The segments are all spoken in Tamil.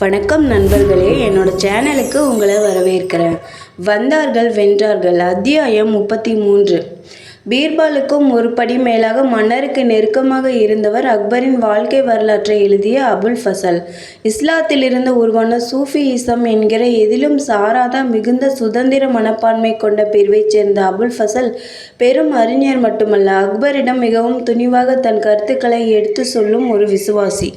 வணக்கம் நண்பர்களே என்னோட சேனலுக்கு உங்களை வரவேற்கிறேன். வந்தார்கள் வென்றார்கள். அத்தியாயம் முப்பத்தி மூன்று பீர்பாலுக்கும் ஒரு படி மேலாக மன்னருக்கு நெருக்கமாக இருந்தவர் அக்பரின் வாழ்க்கை வரலாற்றை எழுதிய அபுல் ஃபசல். இஸ்லாத்திலிருந்து உருவான சூஃபி இசம் என்கிற எதிலும் சாராத மிகுந்த சுதந்திர மனப்பான்மை கொண்ட பிரிவைச் சேர்ந்த அபுல் ஃபசல் பெரும் அறிஞர் மட்டுமல்ல அக்பரிடம் மிகவும் துணிவாக தன் கருத்துக்களை எடுத்து சொல்லும் ஒரு விசுவாசி.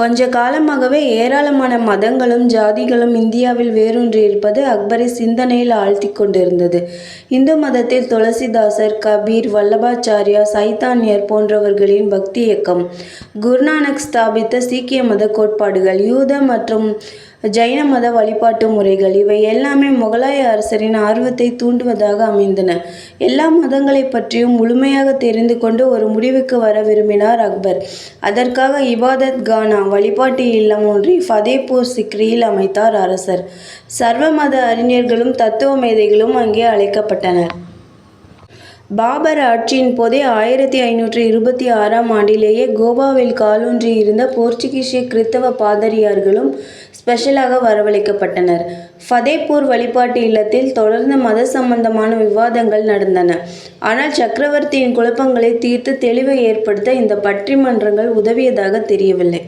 கொஞ்ச காலமாகவே ஏராளமான மதங்களும் ஜாதிகளும் இந்தியாவில் வேரூன்றியிருப்பது அக்பரை சிந்தனையில் ஆழ்த்தி கொண்டிருந்தது. இந்து மதத்தில் துளசிதாசர் கபீர் வல்லபாச்சாரியா சைத்தானியர் போன்றவர்களின் பக்தி இயக்கம் குருநானக் ஸ்தாபித்த சீக்கிய மத கோட்பாடுகள் யூத மற்றும் ஜைன மத வழிபாட்டு முறைகள் இவை எல்லாமே முகலாய அரசரின் ஆர்வத்தை தூண்டுவதாக அமைந்தன. எல்லா மதங்களை பற்றியும் முழுமையாக தெரிந்து கொண்டு ஒரு முடிவுக்கு வர விரும்பினார் அக்பர். அதற்காக இபாதத் கானா வழிபாட்டு இல்லம் ஒன்றை ஃபதேபூர் சிக்ரியில் அமைத்தார் அரசர். சர்வ மத அறிஞர்களும் தத்துவ மேதைகளும் அங்கே அழைக்கப்பட்டனர். பாபர் ஆட்சியின் போதே ஆயிரத்தி ஐநூற்றி இருபத்தி ஆறாம் ஆண்டிலேயே கோவாவில் காலூன்றி இருந்த போர்ச்சுகீசிய கிறித்தவ பாதிரியார்களும் ஸ்பெஷலாக வரவழைக்கப்பட்டனர். ஃபதேபூர் வழிபாட்டு இல்லத்தில் தொடர்ந்து மத சம்பந்தமான விவாதங்கள் நடந்தன. ஆனால் சக்கரவர்த்தியின் குழப்பங்களை தீர்த்து தெளிவை ஏற்படுத்த இந்த பட்டிமன்றங்கள் உதவியதாக தெரியவில்லை.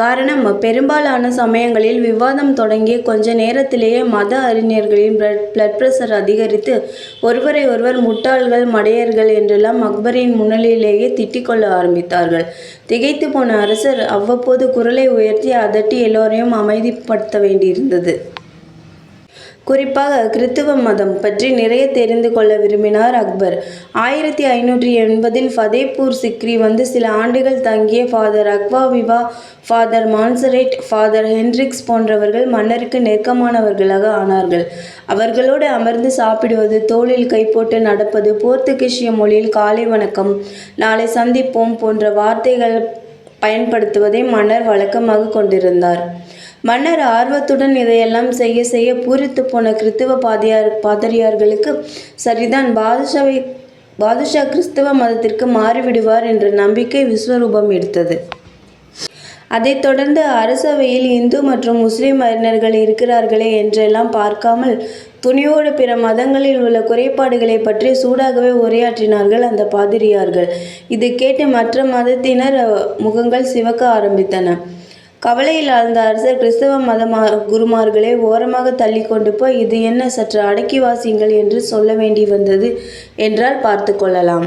காரணம் பெரும்பாலான சமயங்களில் விவாதம் தொடங்கிய கொஞ்ச நேரத்திலேயே மத அறிஞர்களின் பிளட் பிளட் பிரஷர் அதிகரித்து ஒருவரை ஒருவர் முட்டாள்கள் மடையர்கள் என்றெல்லாம் அக்பரின் முன்னிலையிலேயே திட்டிக்கொள்ள ஆரம்பித்தார்கள். திகைத்து போன அரசர் அவ்வப்போது குரலை உயர்த்தி அதட்டி எல்லோரையும் அமைதிப்படுத்த வேண்டியிருந்தது. குறிப்பாக கிறித்துவ மதம் பற்றி நிறைய தெரிந்து கொள்ள விரும்பினார் அக்பர். ஆயிரத்தி ஐநூற்றி எண்பதில் ஃபதேப்பூர் சிக்ரி வந்து சில ஆண்டுகள் தங்கிய father Acquaviva father Monserrate father Henriques போன்றவர்கள் மன்னருக்கு நெருக்கமானவர்களாக ஆனார்கள். அவர்களோடு அமர்ந்து சாப்பிடுவது தோளில் கைப்போட்டு நடப்பது போர்த்துகீசிய மொழியில் காலை வணக்கம் நாளை சந்திப்போம் போன்ற வார்த்தைகள் பயன்படுத்துவதை மன்னர் வழக்கமாக கொண்டிருந்தார். மன்னர் ஆர்வத்துடன் இதையெல்லாம் செய்ய செய்ய பூரித்து போன கிறித்துவ பாதியார் பாதிரியார்களுக்கு சரிதான். பாதுஷாவை பாதுஷா கிறிஸ்தவ மதத்திற்கு மாறிவிடுவார் என்ற நம்பிக்கை விஸ்வரூபம் எடுத்தது. அதைத் தொடர்ந்து அரசவையில் இந்து மற்றும் முஸ்லிம் அறிஞர்கள் இருக்கிறார்களே என்றெல்லாம் பார்க்காமல் துணிவோடு பிற மதங்களில் உள்ள குறைபாடுகளை பற்றி சூடாகவே உரையாற்றினார்கள் அந்த பாதிரியார்கள். இது கேட்டு மற்ற மதத்தினர் முகங்கள் சிவக்க ஆரம்பித்தன. கவலையில் ஆழ்ந்த அரசர் கிறிஸ்தவ மத குருமார்களை ஓரமாக தள்ளி கொண்டு போய் இது என்ன சற்று அடக்கி வாசியுங்கள் என்று சொல்ல வேண்டி வந்தது என்றால் பார்த்து கொள்ளலாம்.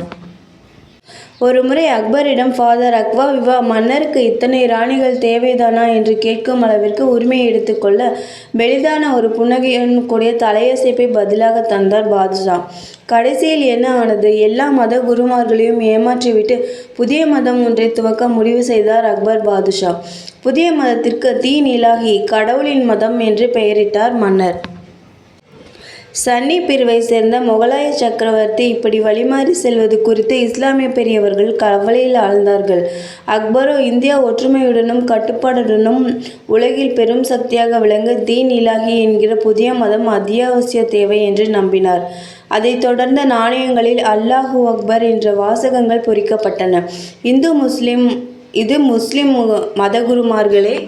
ஒரு முறை அக்பரிடம் ஃபாதர் அக்வா விவா மன்னருக்கு இத்தனை ராணிகள் தேவைதானா? என்று கேட்கும் அளவிற்கு உரிமையை எடுத்துக்கொள்ள பெரிதான ஒரு புன்னகையுடன் கூடிய தலையசைப்பை பதிலாக தந்தார் பாதுஷா. கடைசியில் என்ன ஆனது? எல்லா மத குருமார்களையும் ஏமாற்றிவிட்டு புதிய மதம் ஒன்றை துவக்க முடிவு செய்தார் அக்பர் பாதுஷா. புதிய மதத்திற்கு தீ நிலாகி கடவுளின் மதம் என்று பெயரிட்டார் மன்னர். சன்னி பிரிவை சேர்ந்த முகலாய சக்கரவர்த்தி இப்படி வழிமாறி செல்வது குறித்து இஸ்லாமிய பெரியவர்கள் கவலையில் ஆழ்ந்தார்கள். அக்பரோ இந்தியா ஒற்றுமையுடனும் கட்டுப்பாடுடனும் உலகில் பெரும் சக்தியாக விளங்க தீன் இலாகி என்கிற புதிய மதம் அத்தியாவசிய தேவை என்று நம்பினார். அதைத் தொடர்ந்த நாணயங்களில் அல்லாஹூ அக்பர் என்ற வாசகங்கள் பொறிக்கப்பட்டன. இந்து முஸ்லிம் இது முஸ்லிம் மதகுருமார்களே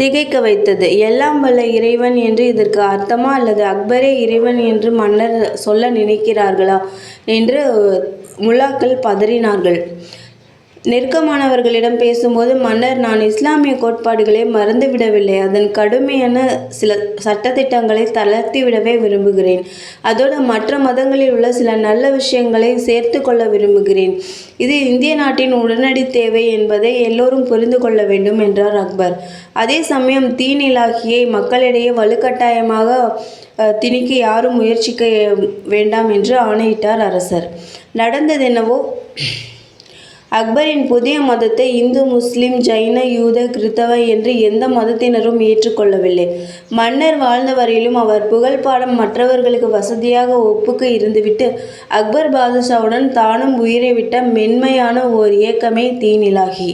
திகைக்க வைத்தது. எல்லாம் வல்ல இறைவன் என்று இதற்கு அர்த்தமா? அல்லது அக்பரே இறைவன் என்று மன்னர் சொல்ல நினைக்கிறார்களா? என்று முல்லாக்கள் பதறினார்கள். நெருக்கமானவர்களிடம் பேசும்போது மன்னர் நான் இஸ்லாமிய கோட்பாடுகளை மறந்துவிடவில்லை. அதன் கடுமையான சில சட்டத்திட்டங்களை தளர்த்திவிடவே விரும்புகிறேன். அதோடு மற்ற மதங்களில் உள்ள சில நல்ல விஷயங்களை சேர்த்து கொள்ள விரும்புகிறேன். இது இந்திய நாட்டின் உடனடி தேவை என்பதை எல்லோரும் புரிந்து கொள்ள வேண்டும் என்றார் அக்பர். அதே சமயம் தீநிலாகியை மக்களிடையே வலுக்கட்டாயமாக திணிக்க யாரும் முயற்சிக்க வேண்டாம் என்று ஆணையிட்டார் அரசர். நடந்ததென்னவோ? அக்பரின் புதிய மதத்தை இந்து முஸ்லிம் ஜைன யூத கிறித்தவ என்று எந்த மதத்தினரும் ஏற்றுக்கொள்ளவில்லை. மன்னர் வாழ்ந்த வரையிலும் அவர் புகழ்பாடம் மற்றவர்களுக்கு வசதியாக ஒப்புக்கு இருந்துவிட்டு அக்பர் பாதுஷாவுடன் தானும் உயிரை விட்ட மென்மையான ஓர் இயக்கமே தீநிலாகி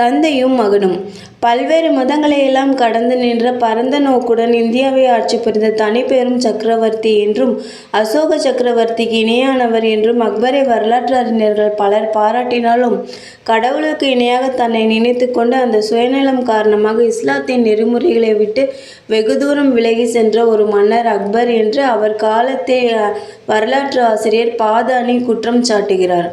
தந்தையும் மகனும். பல்வேறு மதங்களையெல்லாம் கடந்து நின்ற பரந்த நோக்குடன் இந்தியாவை ஆட்சி புரிந்த தனிப்பெரும் சக்கரவர்த்தி என்றும் அசோக சக்கரவர்த்திக்கு இணையானவர் என்றும் அக்பரை வரலாற்று அறிஞர்கள் பலர் பாராட்டினாலும் கடவுளுக்கு இணையாக தன்னை நினைத்து கொண்டு அந்த சுயநலம் காரணமாக இஸ்லாத்தின் நெறிமுறைகளை விட்டு வெகு தூரம் விலகி சென்ற ஒரு மன்னர் அக்பர் என்று அவர் காலத்தே வரலாற்று ஆசிரியர் பாதானி குற்றம் சாட்டுகிறார்.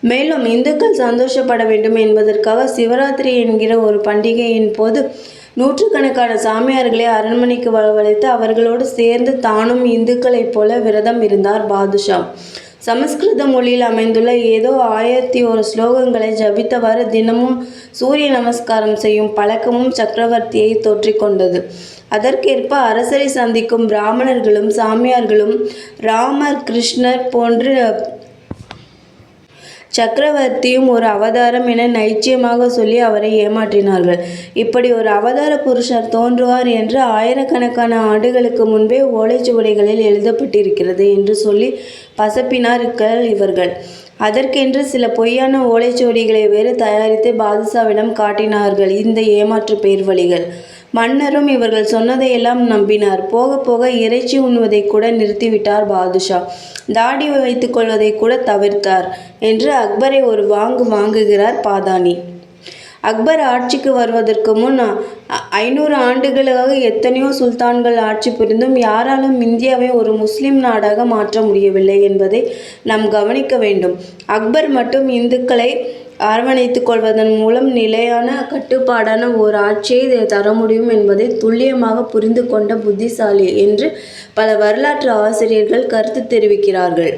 மேலும் இந்துக்கள் சந்தோஷப்பட வேண்டும் என்பதற்காக சிவராத்திரி என்கிற ஒரு பண்டிகையின் போது நூற்றுக்கணக்கான சாமியார்களை அரண்மனைக்கு வரவழைத்து அவர்களோடு சேர்ந்து தானும் இந்துக்களைப் போல விரதம் இருந்தார் பாதுஷா. சமஸ்கிருத மொழியில் அமைந்துள்ள ஏதோ ஆயிரத்தி ஒரு ஸ்லோகங்களை ஜபித்தவாறு தினமும் சூரிய நமஸ்காரம் செய்யும் பழக்கமும் சக்கரவர்த்தியை தொற்றிக்கொண்டது. அதற்கேற்ப அரசரை சந்திக்கும் பிராமணர்களும் சாமியார்களும் ராமர் கிருஷ்ணர் போன்று சக்கரவர்த்தியும் ஒரு அவதாரம் என நைச்சியமாக சொல்லி அவரை ஏமாற்றினார்கள். இப்படி ஒரு அவதார புருஷர் தோன்றுவார் என்று ஆயிரக்கணக்கான ஆண்டுகளுக்கு முன்பே ஓலைச்சுவடிகளில் எழுதப்பட்டிருக்கிறது என்று சொல்லி பசப்பினார்கள் இவர்கள். அதற்கென்று சில பொய்யான ஓலைச்சுவடிகளை வேறு தயாரித்து பாதுஷாவிடம் காட்டினார்கள் இந்த ஏமாற்று பேர்வழிகள். மன்னரும் இவர்கள் சொன்னதையெல்லாம் நம்பினார். போக போக இறைச்சி உண்ணுவதை கூட நிறுத்திவிட்டார் பாதுஷா. தாடி வைத்துக் கொள்வதை கூட தவிர்த்தார் என்று அக்பரை ஒரு வாங்கு வாங்குகிறார் பாதானி. அக்பர் ஆட்சிக்கு வருவதற்கு முன் அ- ஐநூறு ஆண்டுகளாக எத்தனையோ சுல்தான்கள் ஆட்சி புரிந்தும் யாராலும் இந்தியாவை ஒரு முஸ்லிம் நாடாக மாற்ற முடியவில்லை என்பதை நாம் கவனிக்க வேண்டும். அக்பர் மட்டும் இந்துக்களை அரவணைத்துக் கொள்வதன் மூலம் நிலையான கட்டுப்பாடான ஓர் ஆட்சியை தர முடியும் என்பதை துல்லியமாக புரிந்து கொண்ட புத்திசாலி என்று பல வரலாற்று ஆசிரியர்கள் கருத்து தெரிவிக்கிறார்கள்.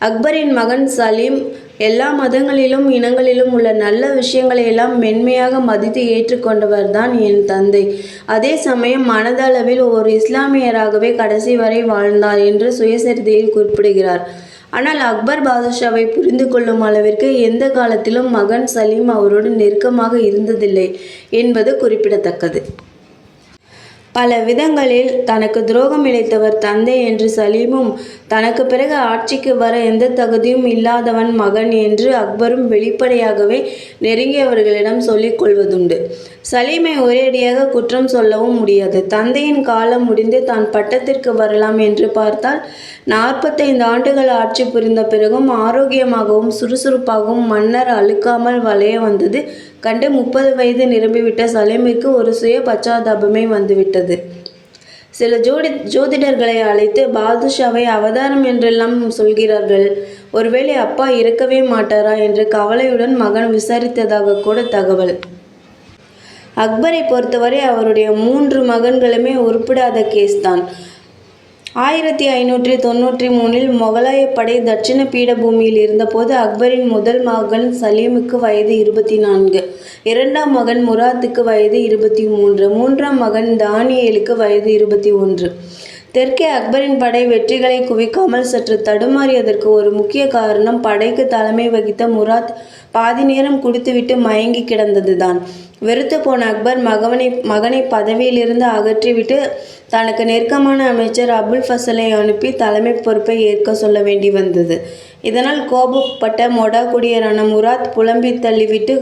அக்பரின் மகன் சலீம் எல்லா மதங்களிலும் இனங்களிலும் உள்ள நல்ல விஷயங்களை எல்லாம் மென்மையாக மதித்து ஏற்றுக்கொண்டவர் தான் என் தந்தை. அதே சமயம் மனதளவில் ஒரு இஸ்லாமியராகவே கடைசி வரை வாழ்ந்தார் என்று சுயசரிதையில் குறிப்பிடுகிறார். ஆனால் அக்பர் பாதுஷாவை புரிந்து கொள்ளும் அளவிற்கு எந்த காலத்திலும் மகன் சலீம் அவரோடு நெருக்கமாக இருந்ததில்லை என்பது குறிப்பிடத்தக்கது. பல விதங்களில் தனக்கு துரோகம் இழைத்தவர் தந்தை என்று சலீமும் தனக்கு பிறகு ஆட்சிக்கு வர எந்த தகுதியும் இல்லாதவன் மகன் என்று அக்பரும் வெளிப்படையாகவே நெருங்கியவர்களிடம் சொல்லிக் கொள்வதுண்டு. சலீமை ஒரேடியாக குற்றம் சொல்லவும் முடியாது. தந்தையின் காலம் முடிந்து தான் பட்டத்திற்கு வரலாம் என்று பார்த்தால் நாற்பத்தைந்து ஆண்டுகள் ஆட்சி புரிந்த பிறகும் ஆரோக்கியமாகவும் சுறுசுறுப்பாகவும் மன்னர் அழுக்காமல் வளைய வந்தது கண்டு முப்பது வயது நிரம்பிவிட்ட சலீமிற்கு ஒரு சுய பச்சாதாபமே வந்துவிட்டது. சில ஜோடி ஜோதிடர்களை அழைத்து பாதுஷாவை அவதாரம் என்றெல்லாம் சொல்கிறார்கள். ஒருவேளை அப்பா இறக்கவே மாட்டாரா? என்று கவலையுடன் மகன் விசாரித்ததாக கூட தகவல். அக்பரை பொறுத்தவரை அவருடைய மூன்று மகன்களுமே உருப்பிடாத கேஸ் தான். ஆயிரத்தி ஐநூற்றி தொண்ணூற்றி மூணில் மொகலாய படை தட்சிண பீடபூமியில் இருந்தபோது அக்பரின் முதல் மகன் சலீமுக்கு வயது இருபத்தி நான்கு இரண்டாம் மகன் முராத்துக்கு வயது இருபத்தி மூன்று மூன்றாம் மகன் தானியலுக்கு வயது இருபத்தி ஒன்று. தெற்கே அக்பரின் படை வெற்றிகளை குவிக்காமல் சற்று தடுமாறியதற்கு ஒரு முக்கிய காரணம் படைக்கு தலைமை வகித்த முராத் பாதி நேரம் குடித்துவிட்டு மயங்கி கிடந்ததுதான். வெறுத்து போன அக்பர் மகவனை மகனை பதவியிலிருந்து அகற்றிவிட்டு தனக்கு நெருக்கமான அமைச்சர் அபுல் ஃபசலை அனுப்பி தலைமை பொறுப்பை ஏற்க சொல்ல வேண்டி வந்தது. இதனால் கோபப்பட்ட மொடா குடியரான முராத் புலம்பி தள்ளிவிட்டு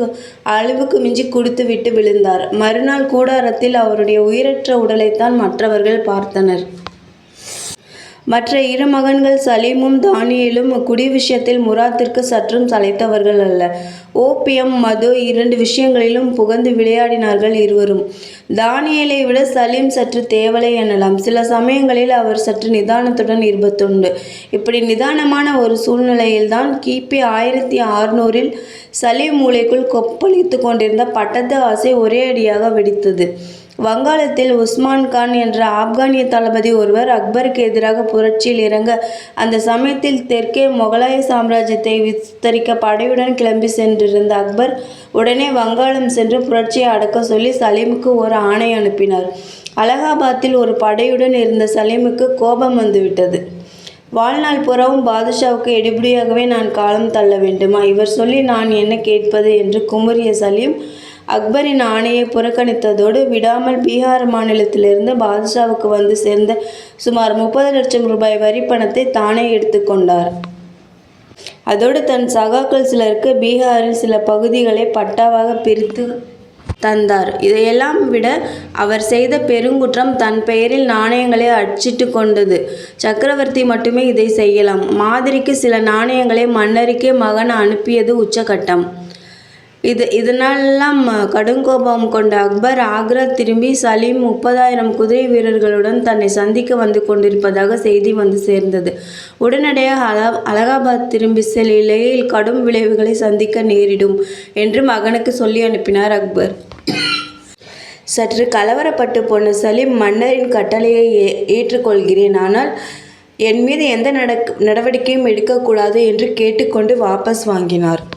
அளவுக்கு மிஞ்சி குடித்துவிட்டு விழுந்தார். மறுநாள் கூடாரத்தில் அவருடைய உயிரற்ற உடலைத்தான் மற்றவர்கள் பார்த்தனர். மற்ற இரு மகன்கள் சலீமும் தானியலும் குடி விஷயத்தில் முராத்திற்கு சற்றும் சளைத்தவர்கள் அல்ல. ஓபியம் மது இரண்டு விஷயங்களிலும் புகந்து விளையாடினார்கள் இருவரும். தானியலை விட சலீம் சற்று தேவலை எனலாம். சில சமயங்களில் அவர் சற்று நிதானத்துடன் இருப்பதுண்டு. இப்படி நிதானமான ஒரு சூழ்நிலையில்தான் கிபி ஆயிரத்தி அறுநூறில் சலீம் மூளைக்குள் கொப்பளித்து கொண்டிருந்த பட்டத்து ஆசை ஒரே அடியாக வெடித்தது. வங்காளத்தில் உஸ்மான் கான் என்ற ஆப்கானிய தளபதி ஒருவர் அக்பருக்கு எதிராக புரட்சியில் இறங்க அந்த சமயத்தில் தெற்கே முகலாய சாம்ராஜ்யத்தை விஸ்தரிக்க படையுடன் கிளம்பி சென்றிருந்த அக்பர் உடனே வங்காளம் சென்று புரட்சியை அடக்க சொல்லி சலீமுக்கு ஒரு ஆணை அனுப்பினார். அலகாபாத்தில் ஒரு படையுடன் இருந்த சலீமுக்கு கோபம் வந்துவிட்டது. வாழ்நாள் புறவும் பாதுஷாவுக்கு எடுபடியாகவே நான் காலம் தள்ள வேண்டுமா? இவர் சொல்லி நான் என்ன கேட்பது? என்று குமுறிய சலீம் அக்பரின் ஆணையை புறக்கணித்ததோடு விடாமல் பீகார் மாநிலத்திலிருந்து பாதுஷாவுக்கு வந்து சேர்ந்த சுமார் முப்பது லட்சம் ரூபாய் வரி பணத்தை தானே எடுத்துக்கொண்டார் அதோடு தன் சகாக்கள் சிலருக்கு பீகாரில் சில பகுதிகளை பட்டாவாக பிரித்து தந்தார். இதையெல்லாம் விட அவர் செய்த பெருங்குற்றம் தன் பெயரில் நாணயங்களை அச்சிட்டு கொண்டது. சக்கரவர்த்தி மட்டுமே இதை செய்யலாம். மாதிரிக்கு சில நாணயங்களை மன்னருக்கே மகன் அனுப்பியது உச்சகட்டம். இது இதனாலெல்லாம் கடுங்கோபம் கொண்ட அக்பர் ஆக்ரா திரும்பி சலீம் முப்பதாயிரம் குதிரை வீரர்களுடன் தன்னை சந்திக்க வந்து கொண்டிருப்பதாக செய்தி வந்து சேர்ந்தது. உடனடியாக அல அலகாபாத் திரும்பி செல்லையில் கடும் விளைவுகளை சந்திக்க நேரிடும் என்று மகனுக்கு சொல்லி அனுப்பினார் அக்பர். சற்று கலவரப்பட்டு போன சலீம் மன்னரின் கட்டளையை ஏ- ஏற்றுக்கொள்கிறேன். ஆனால் என் மீது எந்த நடக் நடவடிக்கையும் எடுக்கக்கூடாது என்று கேட்டுக்கொண்டு வாபஸ் வாங்கினார்.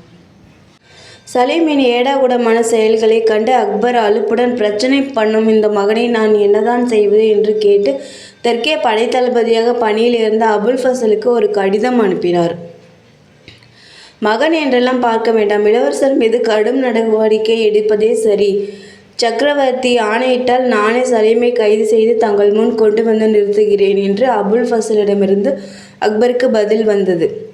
சலீமின் ஏடாகுடமான செயல்களை கண்டு அக்பர் அலுப்புடன் பிரச்சனை பண்ணும் இந்த மகனை நான் என்னதான் செய்வது? என்று கேட்டு தெற்கே படைத்தளபதியாக பணியில் இருந்த அபுல் ஃபசலுக்கு ஒரு கடிதம் அனுப்பினார். மகன் என்றெல்லாம் பார்க்க வேண்டாம். இளவரசர் மீது கடும் நடவடிக்கை எடுப்பதே சரி. சக்கரவர்த்தி ஆணையிட்டால் நானே சலீமை கைது செய்து தங்கள் முன் கொண்டு வந்து நிறுத்துகிறேன் என்று அபுல் ஃபசலிடமிருந்து அக்பருக்கு பதில் வந்தது.